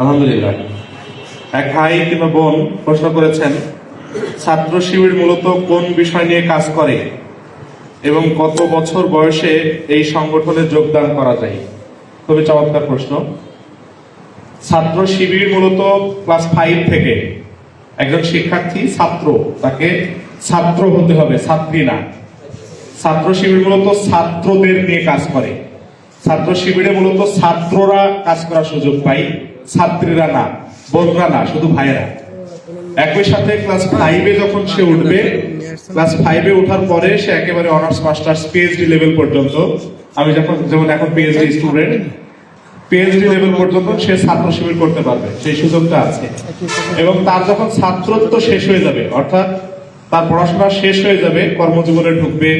আলহামদুলিল্লাহ। এক ভাই কিংবা বোন প্রশ্ন করেছেন, ছাত্র শিবির মূলত কোন বিষয় নিয়ে কাজ করে এবং কত বছর বয়সে এই সংগঠনে যোগদান করা যায়? খুবই চমৎকার প্রশ্ন। ছাত্র শিবির মূলত ক্লাস ফাইভ থেকে একজন শিক্ষার্থী ছাত্র, তাকে ছাত্র হতে হবে, ছাত্রী না। ছাত্র শিবির মূলত ছাত্রদের নিয়ে কাজ করে। ছাত্র শিবিরে মূলত ছাত্ররা কাজ করার সুযোগ পায়। ছাত্রীরা না, বোনরা না, শুধু ভাইয়েরা। একই সাথে ক্লাস ফাইভে যখন সে উঠবে ক্লাস ফাইভে ওঠার পরে সে একেবারে অনার্স মাস্টার্স পিএইচডি লেভেল পর্যন্ত, আমি যখন যেমন এখন পিএইচডি স্টুডেন্ট পিএইচডি লেভেল পর্যন্ত সে ছাত্র শিবির করতে পারবে, সেই সুযোগটা আছে। এবং তার যখন ছাত্রত্ব শেষ হয়ে যাবে, অর্থাৎ তার পড়াশোনা শেষ হয়ে যাবে, কর্মজীবনে ঢুকবে,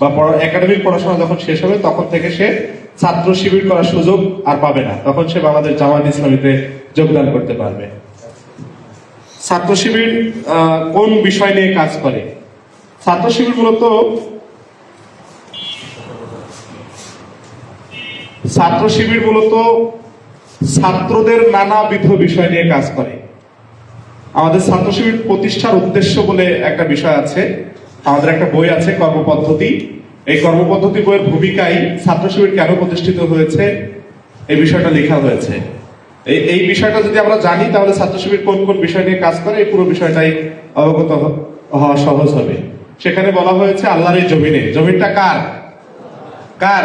বা একাডেমিক পড়াশোনা যখন শেষ হবে, তখন থেকে সে ছাত্র শিবির করার সুযোগ আর পাবে না। তখন সে বাংলাদেশ জামাত ইসলামীতে যোগদান করতে পারবে। ছাত্র শিবির কোন বিষয় নিয়ে কাজ করে? ছাত্র শিবির মূলত ছাত্র শিবির মূলত ছাত্রদের নানাবিধ বিষয় নিয়ে কাজ করে। আমাদের ছাত্র শিবির প্রতিষ্ঠার উদ্দেশ্য বলে একটা বিষয় আছে। আমাদের একটা বই আছে, কর্মপদ্ধতি। এই কর্মপদ্ধতি বইয়ের ভূমিকায় ছাত্র শিবির কেন প্রতিষ্ঠিত হয়েছে? এই বিষয়টা লেখা হয়েছে। এই এই বিষয়টা যদি আমরা জানি, তাহলে ছাত্র শিবির কোন কোন বিষয় নিয়ে কাজ করে, এই পুরো বিষয়টাই অবগত হওয়া সহজ হবে। সেখানে বলা হয়েছে, আল্লাহর এই জমিনে, জমিনটা কার? কার?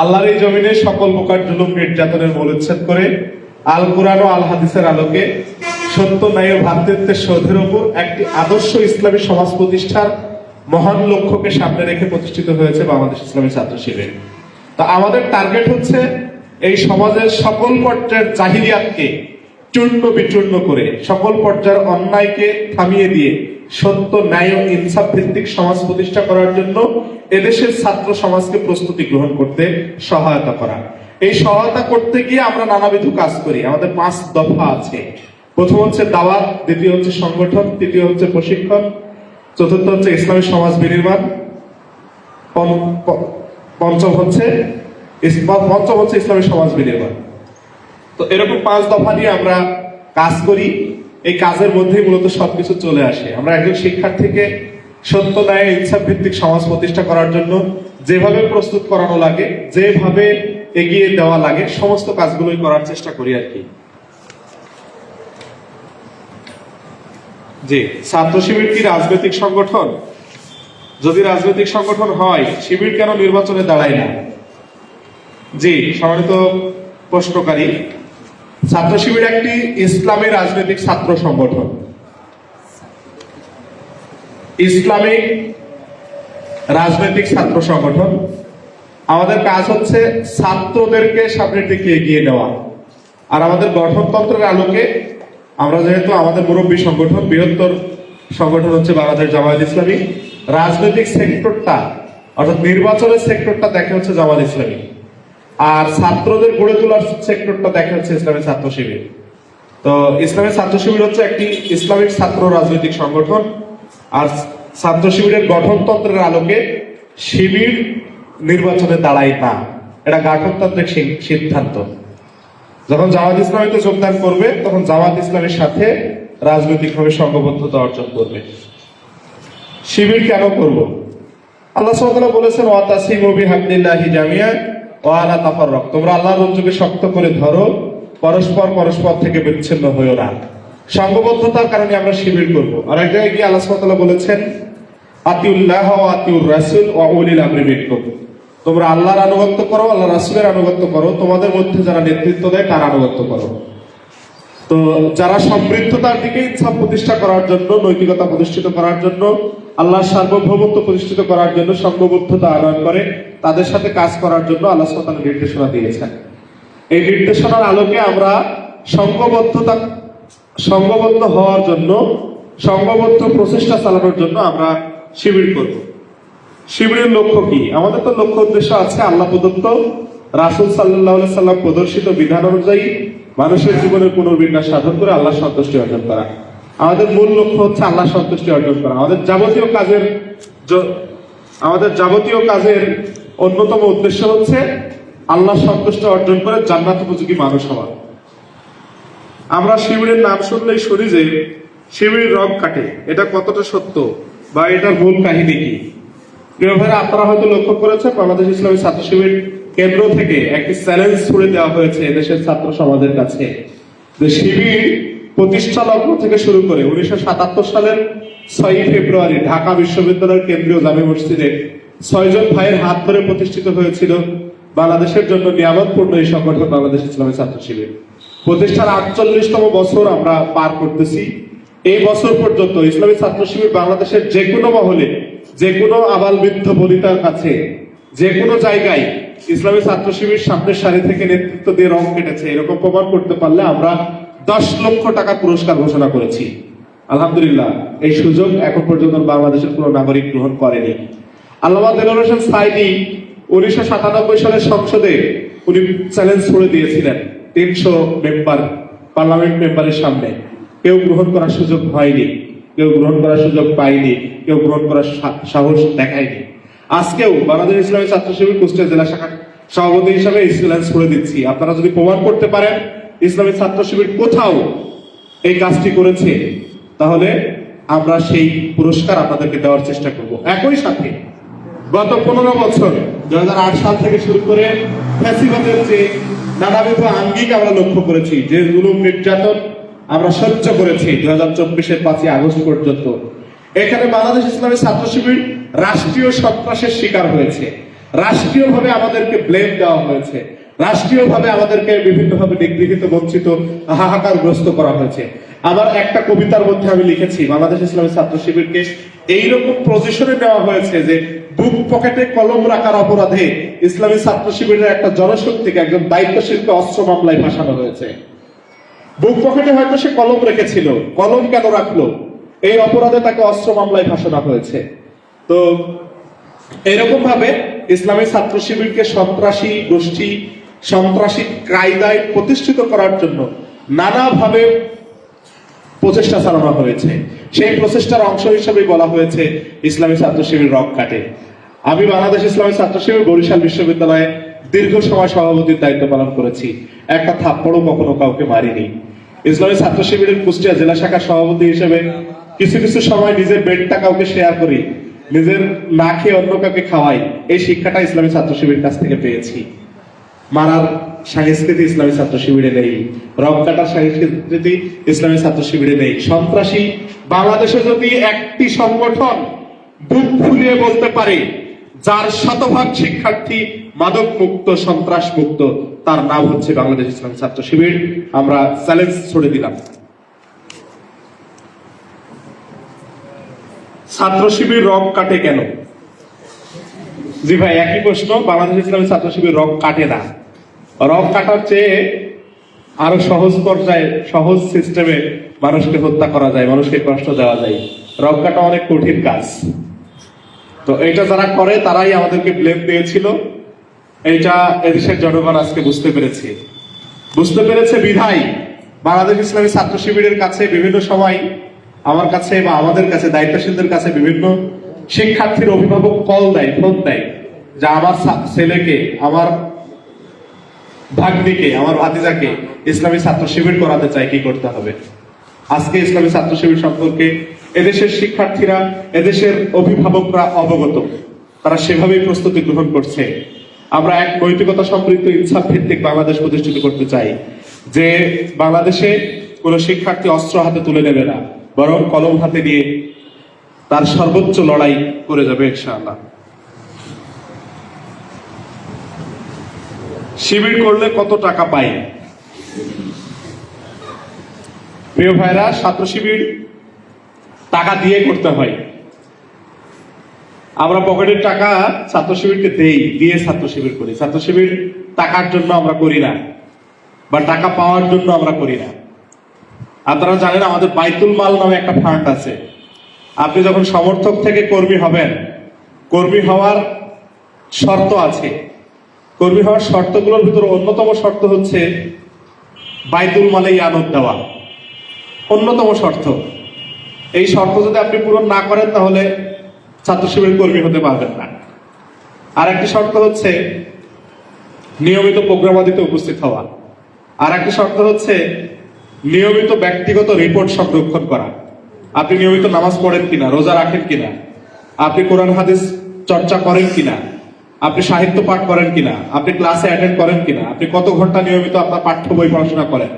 আল্লাহর এই জমিনে সকল প্রকার জুলুম, নির্যাতনের মূলোচ্ছেদ করে, আল কোরআন ও আল হাদিসের আলোকে সত্য, ন্যায় ও ভ্রাতৃত্বের শোধের উপর একটি আদর্শ ইসলামী সমাজ প্রতিষ্ঠার মহান লক্ষ্যকে সামনে রেখে প্রতিষ্ঠিত হয়েছে বাংলাদেশ ইসলামী ছাত্র শিবির। তো আমাদের টার্গেট হচ্ছে এই সমাজের সকল পর্যায়ের জাহিলিয়াতকে চূর্ণ বিচূর্ণ করে, সকল পর্যায়ের অন্যায়কে থামিয়ে দিয়ে সত্য, ন্যায় ও ইনসাফ ভিত্তিক সমাজ প্রতিষ্ঠা করার জন্য এদেশের ছাত্র সমাজকে প্রস্তুতি গ্রহণ করতে সহায়তা করা। এই সহায়তা করতে গিয়ে আমরা নানাবিধ কাজ করি। আমাদের পাঁচ দফা আছে। প্রথম হচ্ছে দাওয়াত, দ্বিতীয় হচ্ছে সংগঠন, তৃতীয় হচ্ছে প্রশিক্ষণ চতুর্থ হচ্ছে ইসলামী সমাজ বিনির্মাণ। পঞ্চম হচ্ছে পঞ্চম হচ্ছে ইসলামী সমাজ বিনির্মাণ। তো এরকম পাঁচ দফা নিয়ে আমরা কাজ করি। এই কাজের মধ্যেই মূলত সবকিছু চলে আসে। আমরা একজন শিক্ষার্থীকে সত্য, ন্যায় ইচ্ছা ভিত্তিক সমাজ প্রতিষ্ঠা করার জন্য যেভাবে প্রস্তুত করানো লাগে, যেভাবে এগিয়ে দেওয়া লাগে, সমস্ত কাজগুলোই করার চেষ্টা করি আর কি। জি। ছাত্র শিবির কি রাজনৈতিক সংগঠন? যদি রাজনৈতিক সংগঠন হয়, শিবির কেন নির্বাচনে দাঁড়ায় না? জি, সম্মানিত প্রশ্নকারী, ছাত্র শিবির একটি ইসলামী রাজনৈতিক ছাত্র সংগঠন। ইসলামিক রাজনৈতিক ছাত্র সংগঠন। আমাদের কাজ হচ্ছে ছাত্রদেরকে সামনের দিকে এগিয়ে নেওয়া। আর আমাদের গঠনতন্ত্রের আলোকে আমরা যেহেতু আমাদের মুরব্বী সংগঠন, বৃহত্তর সংগঠন হচ্ছে বাংলাদেশ জামায়াত ইসলামী। রাজনৈতিক সেক্টরটা, অর্থাৎ নির্বাচনের সেক্টরটা দেখে হচ্ছে জামাত ইসলামী। আর ছাত্রদের গড়ে তোলার সেক্টরটা দেখা হচ্ছে ইসলামী ছাত্র শিবির। তো ইসলামী ছাত্র শিবির হচ্ছে একটি ইসলামিক ছাত্র রাজনৈতিক সংগঠন। আর ছাত্র শিবিরের গঠনতন্ত্রের আলোকে শিবির নির্বাচনে দাঁড়ায় না। এটা গঠনতান্ত্রিক সিদ্ধান্ত। যখন জামাত ইসলামীতে যোগদান করবে, তখন জামাত ইসলামের সাথে রাজনৈতিকভাবে সংঘবদ্ধতা অর্জন করবে। শিবির কেন করব? আল্লাহ সাল্লাহ বলেছেন, ওয়াতাসিমু বিহাবলিল্লাহি জামিয়া ওয়া আলা তাফাররাক। তোমরা আল্লাহর রজ্জুকে শক্ত করে ধরো, পরস্পর পরস্পর থেকে বিচ্ছিন্ন হয়েও না। সংঘবদ্ধতার কারণে আমরা শিবির করব। আর এক জায়গায় গিয়ে আল্লাহ সাল্লাহ বলেছেন, আতিউল্লাহ ও আতিউর রাসূল ওয়া উলিল আমরি মিনকুম। তোমরা আল্লাহর আনুগত্য করো আল্লাহ রাসূলের আনুগত্য করো। তোমাদের মধ্যে যারা নেতৃত্ব দেয়, তার আনুগত্য করো। তো যারা সমৃদ্ধতার দিকে ইচ্ছা প্রতিষ্ঠা করার জন্য, নৈতিকতা প্রতিষ্ঠিত করার জন্য, আল্লাহর সার্বভৌমত্ব প্রতিষ্ঠিত করার জন্য সংঘবদ্ধতা আনয়ন করে, তাদের সাথে কাজ করার জন্য আল্লাহ সাল্লাহ নির্দেশনা দিয়েছেন। এই নির্দেশনার আলোকে আমরা সংঘবদ্ধতা, সংঘবদ্ধ হওয়ার জন্য, সংঘবদ্ধ প্রচেষ্টা চালানোর জন্য আমরা শিবির করব। শিবিরের লক্ষ্য কি? আমাদের তো লক্ষ্য উদ্দেশ্য আছে আল্লাহ প্রদত্ত, রাসুল সাল্লাহ সাল্লাম প্রদর্শিত বিধান অনুযায়ী মানুষের জীবনের পুনর্বিন্যাস সাধন করে আল্লাহ সন্তুষ্টি অর্জন করা। আমাদের মূল লক্ষ্য হচ্ছে আল্লাহ সন্তুষ্টি অর্জন করা। আমাদের যাবতীয় কাজের আমাদের যাবতীয় কাজের অন্যতম উদ্দেশ্য হচ্ছে আল্লাহ সন্তুষ্ট অর্জন করে জান্নাত উপযোগী মানুষ হওয়া। আমরা শিবিরের নাম শুনলেই শুনি যে শিবির রং কাটে এটা কতটা সত্য বা এটার মূল কাহিনী কি? প্রিয় আপনারা হয়তো লক্ষ্য করেছেন, বাংলাদেশ ইসলামী ছাত্র শিবির কেন্দ্র থেকে একটি চ্যালেঞ্জ ছুড়ে দেওয়া হয়েছে এদেশের ছাত্র সমাজের কাছে। যে শিবির প্রতিষ্ঠা লগ্ন থেকে শুরু করে উনিশশো সাতাত্তর সালের ছয়ই ফেব্রুয়ারি ঢাকা বিশ্ববিদ্যালয়ের কেন্দ্রীয় জামে মসজিদে ছয়জন ভাইয়ের হাত ধরে প্রতিষ্ঠিত হয়েছিল বাংলাদেশের জন্য নিয়ামতপূর্ণ এই সংগঠন বাংলাদেশ ইসলামী ছাত্র শিবির। প্রতিষ্ঠার আটচল্লিশতম বছর আমরা পার করতেছি। এই বছর পর্যন্ত ইসলামী ছাত্র শিবির বাংলাদেশের যে কোনো মহলে যে কোনো আবাল বনিতার কাছে, যে কোনো জায়গায় ইসলামী ছাত্র শিবির সামনের সারি থেকে নেতৃত্ব দিয়ে রং কেটেছে, এরকম প্রমাণ করতে পারলে আমরা দশ লক্ষ টাকা পুরস্কার ঘোষণা করেছি। আলহামদুলিল্লাহ, এই সুযোগ এখন পর্যন্ত বাংলাদেশের কোনো নাগরিক গ্রহণ করেনি। আল্লামা দেলোর সাইদি উনিশশো সাতানব্বই সালের সংসদে উনি চ্যালেঞ্জ করে দিয়েছিলেন তিনশো মেম্বার পার্লামেন্ট মেম্বারের সামনে। কেউ গ্রহণ করার সুযোগ হয়নি। কেউ গ্রহণ করার সুযোগ পায়নি, কেউ গ্রহণ করার সাহস দেখায়নি। আজকেও বাংলাদেশ ইসলামী ছাত্র শিবির কুষ্টিয়া জেলা শাখার সভাপতি হিসাবে এই করে দিচ্ছি। আপনারা যদি প্রমাণ করতে পারেন, ইসলামী ছাত্র শিবির কোথাও এই কাজটি করেছে, তাহলে আমরা সেই পুরস্কার আপনাদেরকে দেওয়ার চেষ্টা করব। একই সাথে গত পনেরো বছর দু হাজার আট সাল থেকে শুরু করে ফ্যাসিবাদের যে নানাবিধ আঙ্গিক আমরা লক্ষ্য করেছি, যে জুলুম, নির্যাতন আমরা সহ্য করেছি দু হাজার চব্বিশের পাঁচই আগস্ট পর্যন্ত। এখানে বাংলাদেশ ইসলামী ছাত্র শিবির রাষ্ট্রীয় সন্ত্রাসের শিকার হয়েছে। রাষ্ট্রীয়ভাবে আমাদেরকে ব্লেম দেওয়া হয়েছে। রাষ্ট্রীয়ভাবে আমাদেরকে বিভিন্নভাবে নিগৃহীত, বঞ্চিত হাহাকার হাহাকারগ্রস্ত করা হয়েছে। আমার একটা কবিতার মধ্যে আমি লিখেছি, বাংলাদেশ ইসলামী ছাত্র শিবিরকে এইরকম পজিশনে নেওয়া হয়েছে যে বুক পকেটে কলম রাখার অপরাধে ইসলামী ছাত্র শিবিরের একটা জনশক্তিকে একজন দায়িত্বশীলকে অস্ত্র মামলায় ফাঁসানো হয়েছে। বুক পকেটে হয়তো সে কলম রেখেছিল। কলম কেন রাখল? এই অপরাধে তাকে অস্ত্র মামলায় ফাঁসানো হয়েছে। তো এরকম ভাবে ইসলামী ছাত্র শিবিরকে সন্ত্রাসী গোষ্ঠী, সন্ত্রাসী কায়দায় প্রতিষ্ঠিত করার জন্য নানাভাবে প্রচেষ্টা চালানো হয়েছে। সেই প্রচেষ্টার অংশ হিসেবে বলা হয়েছে ইসলামী ছাত্র শিবির রক কাটে। আমি বাংলাদেশ ইসলামী ছাত্র শিবির বরিশাল বিশ্ববিদ্যালয়ে দীর্ঘ সময় সভাপতির দায়িত্ব পালন করেছি। একটা থাপ্পড়ও কখনো কাউকে মারিনি। ইসলামী ছাত্র শিবিরের কুষ্টিয়া জেলা শাখার সভাপতি হিসেবে কিছু কিছু সময় নিজের বেডটা কাউকে শেয়ার করি, নিজের না খেয়ে অন্য কাউকে খাওয়াই, এই শিক্ষাটা ইসলামী ছাত্র শিবির কাছ থেকে পেয়েছি। মারার সংস্কৃতি ইসলামী ছাত্র শিবিরে নেই রক কাটার সংস্কৃতি ইসলামী ছাত্র শিবিরে নেই। সন্ত্রাসী বাংলাদেশে যদি একটি সংগঠন বুক ফুলিয়ে বলতে পারে, যার শতভাগ শিক্ষার্থী মাদক মুক্ত সন্ত্রাস মুক্ত তার নাম হচ্ছে বাংলাদেশ ইসলাম ছাত্র শিবির। আমরা চ্যালেঞ্জ ছড়ে দিলাম। ছাত্র শিবির রক কাটে কেন? জি ভাই, একই প্রশ্ন। বাংলাদেশ ইসলামী ছাত্র শিবির রক কাটে না। রক কাটার চেয়ে আরও সহজ পর্যায়ে, সহজ সিস্টেমে মানুষকে হত্যা করা যায়, মানুষকে কষ্ট দেওয়া যায়। রক কাটা অনেক কঠিন কাজ। তো এটা যারা করে, তারাই আমাদেরকে ব্লেম দিয়েছিল। এইটা এদেশের জনগণ আজকে বুঝতে পেরেছে। বুঝতে পেরেছে বিধায় বাংলাদেশ ইসলামী ছাত্র শিবিরের কাছে বিভিন্ন সময় আমার কাছে বা আমাদের কাছে, দায়িত্বশীলদের কাছে বিভিন্ন শিক্ষার্থীর অভিভাবক কল দেয়, ফোন দেয় যে আমার ছেলেকে, আমার ভাগ্নিকে, আমার ভাতিজাকে ইসলামী ছাত্র শিবির করাতে চাই, কি করতে হবে? আজকে ইসলামী ছাত্র শিবির সম্পর্কে এদেশের শিক্ষার্থীরা, এদেশের অভিভাবকরা অবগত। তারা সেভাবেই প্রস্তুতি গ্রহণ করছে। আমরা এক নৈতিকতা সমৃদ্ধ ইনসাফ ভিত্তিক বাংলাদেশ প্রতিষ্ঠিত করতে চাই, যে বাংলাদেশে কোনো শিক্ষার্থী অস্ত্র হাতে তুলে নেবে না, বরং কলম হাতে নিয়ে তার সর্বোচ্চ লড়াই করে যাবে ইনশাআল্লাহ। শিবির করলে কত টাকা পাই? প্রিয় ভাইরা, ছাত্র শিবির টাকা দিয়ে করতে হয়। আমরা পকেটের টাকা ছাত্র শিবিরকে দেই, দিয়ে ছাত্র শিবির করি। ছাত্র শিবির টাকার জন্য আমরা করি না, বা টাকা পাওয়ার জন্য আমরা করি না। আপনারা জানেন আমাদের বাইতুল মাল নামে একটা ফান্ড আছে। আপনি যখন সমর্থক থেকে কর্মী হবেন, কর্মী হওয়ার শর্ত আছে। কর্মী হওয়ার শর্তগুলোর ভিতরে অন্যতম শর্ত হচ্ছে বাইতুল মালে আনন্দ দেওয়া। অন্যতম শর্ত। এই শর্ত যদি আপনি পূরণ না করেন তাহলে ছাত্র শিবিরের কর্মী হতে পারবেন না। আর একটি শর্ত হচ্ছে নিয়মিত প্রোগ্রামাদিতে উপস্থিত হওয়া। আর একটি শর্ত হচ্ছে নিয়মিত ব্যক্তিগত রিপোর্ট সংরক্ষণ করা। আপনি নিয়মিত নামাজ পড়েন কিনা, রোজা রাখেন কিনা, আপনি কোরআন হাদিস চর্চা করেন কিনা, আপনি সাহিত্য পাঠ করেন কিনা, আপনি ক্লাসে অ্যাটেন্ড করেন কিনা, আপনি কত ঘণ্টা নিয়মিত আপনার পাঠ্য বই পড়াশোনা করেন,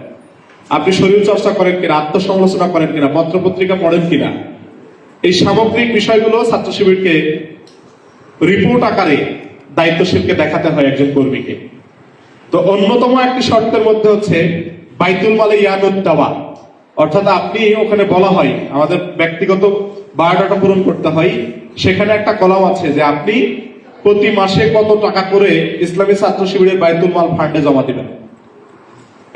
আপনি শরীর চর্চা করেন কিনা, আত্মসমালোচনা করেন কিনা পত্র পত্রিকা পড়েন কিনা এই সামগ্রিক বিষয়গুলো ছাত্র শিবিরকে রিপোর্ট আকারে দায়িত্বশীলকে দেখাতে হয় একজন কর্মীকে। তো অন্যতম একটি শর্তের মধ্যে হচ্ছে বাইতুল মালে ইয়ানুদ দেওয়া। অর্থাৎ আপনি ওখানে বলা হয়, আমাদের ব্যক্তিগত বায়োডাটা পূরণ করতে হয়, সেখানে একটা কলাম আছে যে আপনি প্রতি মাসে কত টাকা করে ইসলামী ছাত্র শিবিরের বাইতুল মাল ফান্ডে জমা দিবেন।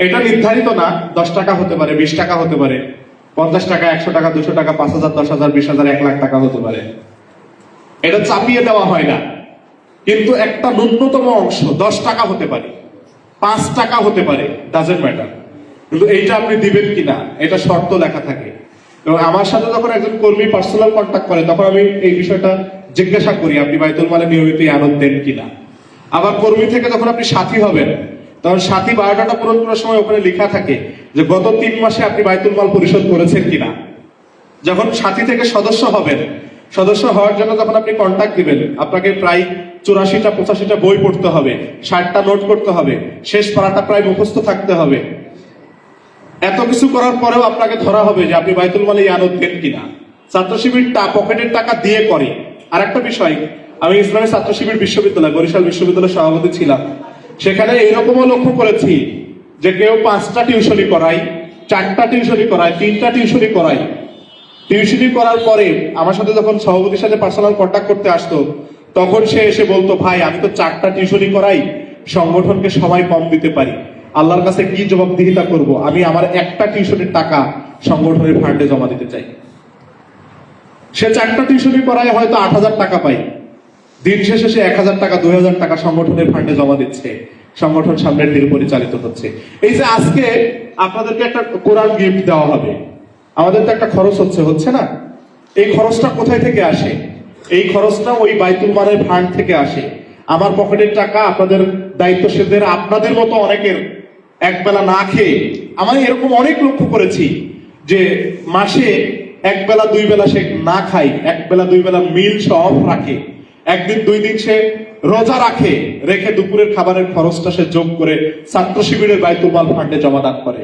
এটা নির্ধারিত না, দশ টাকা হতে পারে, বিশ টাকা হতে পারে। পঞ্চাশ টাকা, একশো টাকা, দুশো টাকা, পাঁচ হাজার, দশ হাজার, বিশ হাজার, এক লাখ টাকা হতে পারে। এটা চাপিয়ে দেওয়া হয় না। কিন্তু একটা ন্যূনতম অংশ দশ টাকা হতে পারে, পাঁচ টাকা হতে পারে ডাজেন্ট ম্যাটার কিন্তু এইটা আপনি দিবেন কিনা, এটা শর্ত লেখা থাকে। এবং আমার সাথে যখন একজন কর্মী পার্সোনাল কন্ট্যাক্ট করে, তখন আমি এই বিষয়টা জিজ্ঞাসা করি, আপনি বাইতুল মালে নিয়মিত আনন্দ দেন কিনা? আবার কর্মী থেকে যখন আপনি সাথী হবেন তখন সাথী বায়োডাটা পূরণ করার সময় ওখানে লেখা থাকে যে, গত তিন মাসে আপনি বাইতুল মাল পরিশোধ করেছেন কিনা? যখন সাথী থেকে সদস্য হবেন, সদস্য হওয়ার জন্য যখন আপনি কন্ট্যাক্ট দিবেন, আপনাকে প্রায় চুরাশিটা, পঁচাশিটা বই পড়তে হবে, ষাটটা নোট করতে হবে, শেষ পাড়াটা প্রায় মুখস্থ থাকতে হবে। এত কিছু করার পরেও আপনাকে ধরা হবে যে, আপনি বাইতুল মালে আনত দেন কিনা? ছাত্র শিবির টা- পকেটের টাকা দিয়ে করে। আর একটা বিষয়, আমি ইসলামী ছাত্র শিবির বিশ্ববিদ্যালয়, বরিশাল বিশ্ববিদ্যালয়ের সভাপতি ছিলাম। সেখানে এইরকমও লক্ষ্য করেছি যে কেউ পাঁচটা টিউশনি করায়, চারটা টিউশনি করায়, তিনটা টিউশনি করায়। টিউশনি করার পরে আমার সাথে যখন সভাপতির সাথে পার্সোনাল কন্ট্যাক্ট করতে আসতো, তখন সে এসে বলতো, ভাই, আমি তো চারটা টিউশনি করাই, সংগঠনকে সময় কম দিতে পারি। আল্লাহর কাছে কি জবাবদিহিতা করব? আমি আমার একটা টিউশনের টাকা সংগঠনের ফান্ডে জমা দিতে চাই। সে চারটা টিউশনি করায়, হয়তো আট হাজার টাকা পাই দিন শেষে সে এক হাজার টাকা, দুই হাজার টাকা সংগঠনের ফান্ডে জমা দিচ্ছে। সংগঠন সামনের দিকে পরিচালিত হচ্ছে। এই যে আজকে আপনাদেরকে একটা কোরআন গিফট দেওয়া হবে। আমাদের তো একটা খরচ হচ্ছে হচ্ছে না? এই খরচটা কোথায় থেকে আসে? এই খরচটা ওই বাইতুল মালের ফান্ড থেকে আসে। আমার পকেটের টাকা আপনাদের দায়িত্বশীলদের আপনাদের মতো অনেকের একবেলা না খেয়ে আমি এরকম অনেক লক্ষ্য করেছি যে মাসে এক বেলা দুই বেলা সে না খায় এক বেলা দুই বেলা মিল সব রাখে। একদিন, দুই দিন সে রোজা রাখে, রেখে দুপুরের খাবারের খরচটা সে যোগ করে ছাত্র শিবিরের বাইতুল মাল ফান্ডে জমা দান করে।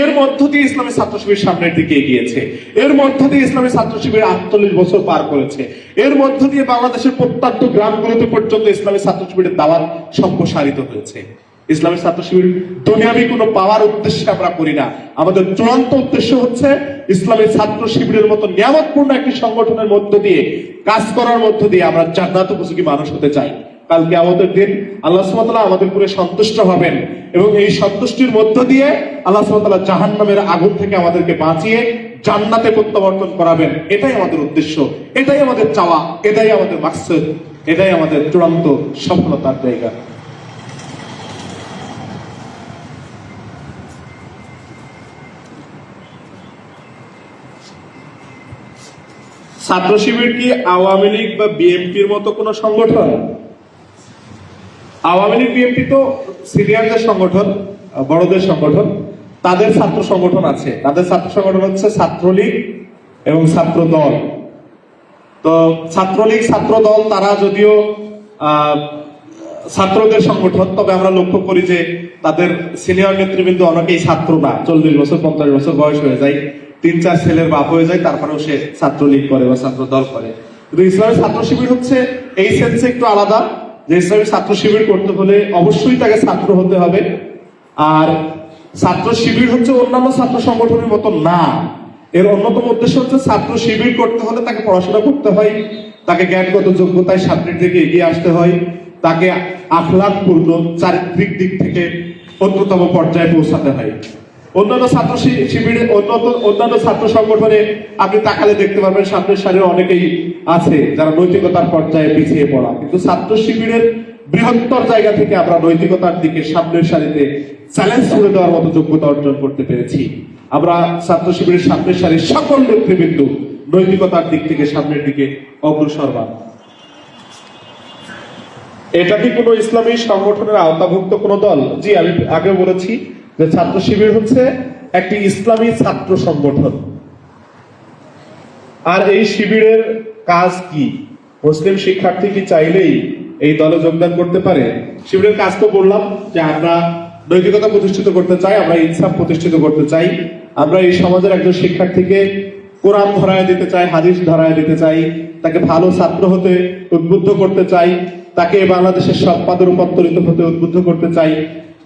এর মধ্য দিয়ে ইসলামী ছাত্র শিবির সামনের দিকে এগিয়েছে। এর মধ্য দিয়ে ইসলামী ছাত্র শিবির আটচল্লিশ বছর পার করেছে। এর মধ্য দিয়ে বাংলাদেশের প্রত্যন্ত গ্রামগুলোতে পর্যন্ত ইসলামী ছাত্র শিবিরের দাওয়াত সম্প্রসারিত হয়েছে। ইসলামী ছাত্র শিবির, দুনিয়াবি কোনো পাওয়ার উদ্দেশ্যে আমরা করি না। আমাদের চূড়ান্ত উদ্দেশ্য হচ্ছে ইসলামের ছাত্র শিবিরের মতো নিয়ামতপূর্ণ একটি সংগঠনের মধ্য দিয়ে, কাজ করার মধ্য দিয়ে আমরা জান্নাত উপযোগী মানুষ হতে চাই। কালকে আমাদের দিন আল্লাহ সুবহানাহু আমাদের উপরে সন্তুষ্ট হবেন এবং এই সন্তুষ্টির মধ্য দিয়ে আল্লাহ সুবহানাহু জাহান নামের আগুন থেকে আমাদেরকে বাঁচিয়ে জান্নাতে প্রত্যাবর্তন করাবেন। এটাই আমাদের উদ্দেশ্য, এটাই আমাদের চাওয়া, এটাই আমাদের মাকসুদ, এটাই আমাদের চূড়ান্ত সফলতার জায়গা। ছাত্র শিবির কি আওয়ামী লীগ বা বিএনপির মতো কোনো সংগঠন? আওয়ামী লীগ, বিএনপি তো সিনিয়রদের সংগঠন, বড়দের সংগঠন। তাদের ছাত্র সংগঠন আছে। তাদের ছাত্র সংগঠন হচ্ছে ছাত্রলীগ এবং ছাত্র দল তো ছাত্রলীগ ছাত্র দল তারা যদিও ছাত্রদের সংগঠন, তবে আমরা লক্ষ্য করি যে তাদের সিনিয়র নেতৃবৃন্দ অনেকেই ছাত্র না। চল্লিশ বছর, পঞ্চাশ বছর বয়স হয়ে যায়। তিন চার ছেলের বাপ হয়ে যায়, তারপরেও সে ছাত্রলীগ করে বা ছাত্র দল করে। কিন্তু ইসলামের ছাত্র শিবির হচ্ছে এই সেন্সে একটু আলাদা, যে ইসলামের ছাত্র শিবির করতে হলে অবশ্যই তাকে ছাত্র হতে হবে। আর ছাত্র শিবির হচ্ছে অন্যান্য ছাত্র সংগঠনের মতো না। এর অন্যতম উদ্দেশ্য হচ্ছে ছাত্র শিবির করতে হলে তাকে পড়াশোনা করতে হয়, তাকে জ্ঞানগত যোগ্যতায় সামনের দিকে এগিয়ে আসতে হয়, তাকে আখলাদপূর্ণ চারিত্রিক দিক থেকে অন্যতম পর্যায়ে পৌঁছাতে হয়। অন্যান্য ছাত্র শিবিরে অন্যান্য ছাত্র সংগঠনে আপনি তাকালে দেখতে পারবেন সামনের সারির অনেকেই আছে যারা নৈতিকতার পর্যায়ে পিছিয়ে পড়া। কিন্তু ছাত্র শিবিরের বৃহত্তর জায়গা থেকে আমরা নৈতিকতার দিকে সামনের সারিতে চ্যালেঞ্জ করে দেওয়ার মতো যোগ্যতা অর্জন করতে পেরেছি। আমরা ছাত্র শিবিরের সামনের সারির সকল নেতৃবৃন্দ নৈতিকতার দিক থেকে সামনের দিকে অগ্রসর অগ্রসরবান এটা কি কোনো ইসলামী সংগঠনের আওতাভুক্ত কোনো দল? জি, আমি আগে বলেছি। যে ছাত্র শিবির হচ্ছে একটি ইসলামী ছাত্র সংগঠন। আর এই শিবিরের কাজ কি? মুসলিম শিক্ষার্থী কি চাইলেই এই দলে যোগদান করতে পারে। শিবিরের কাজ তো বললাম যে আমরা নৈতিকতা প্রতিষ্ঠিত করতে চাই, আমরা ইনসাফ প্রতিষ্ঠিত করতে চাই। আমরা এই সমাজের একজন শিক্ষার্থীকে কোরআন ধরায় দিতে চাই, হাদিস ধরায় দিতে চাই, তাকে ভালো ছাত্র হতে উদ্বুদ্ধ করতে চাই, তাকে বাংলাদেশের সৎ পদে রূপান্তরিত হতে উদ্বুদ্ধ করতে চাই।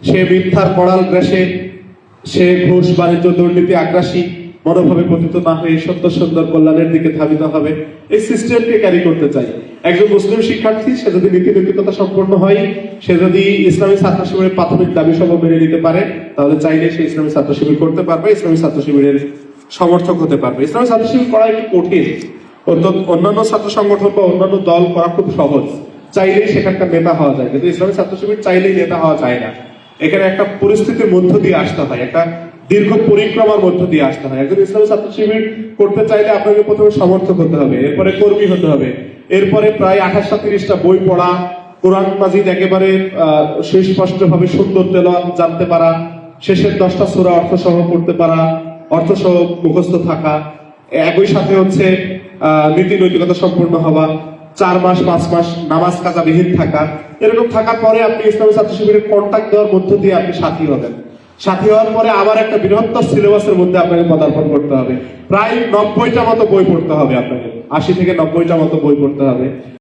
সে মিথ্যার পড়াল গ্রাসে, সে ঘুষ বাণিজ্য দুর্নীতি আগ্রাসী, মনোভাবে পতিত না হয়ে সত্য সুন্দর কল্যাণের দিকে ধাবিত হবে। এই সিস্টেমকে ক্যারি করতে চাই। একজন মুসলিম শিক্ষার্থী, সে যদি নীতি নৈতিকতা সম্পন্ন হয়, সে যদি ইসলামী ছাত্র শিবিরের প্রাথমিক দাবি সব মেনে নিতে পারে, তাহলে চাইলে সে ইসলামী ছাত্র শিবির করতে পারবে, ইসলামী ছাত্র শিবিরের সমর্থক হতে পারবে। ইসলামী ছাত্র শিবির করা একটু কঠিন। অন্য- অন্যান্য ছাত্র সংগঠন বা অন্যান্য দল করা খুব সহজ। চাইলেই সেখানকার নেতা হওয়া যায়, কিন্তু ইসলামী ছাত্র শিবির চাইলেই নেতা হওয়া যায় না। এখানে একটা পরিস্থিতির মধ্য দিয়ে আসতে হয় একটা দীর্ঘ পরিক্রমার মধ্য দিয়ে আসতে হয়। একজন ইসলামী ছাত্র শিবির করতে চাইলে আপনাকে প্রথমে সমর্থক হতে হবে এরপরে কর্মী হতে হবে। এরপরে প্রায় আঠাশটা তিরিশটা বই পড়া কোরআন মাজিদ একেবারে আহ, সুস্পষ্ট ভাবে সুন্দর তেল জানতে পারা শেষের দশটা সোরা অর্থ সহ পড়তে পারা অর্থ সহ মুখস্থ থাকা একই সাথে হচ্ছে নীতি নৈতিকতা সম্পূর্ণ হওয়া চার মাস, পাঁচ মাস নামাজ কাজা বিহীন থাকা। এরকম থাকার পরে আপনি ইসলামী ছাত্র শিবিরের কন্ট্যাক্ট দেওয়ার মধ্য দিয়ে আপনি সাথী হবেন। সাথী হওয়ার পরে আবার একটা বৃহত্তর সিলেবাসের মধ্যে আপনাকে পদার্পণ করতে হবে। প্রায় নব্বইটা মতো বই পড়তে হবে আপনাকে। আশি থেকে নব্বইটা মতো বই পড়তে হবে।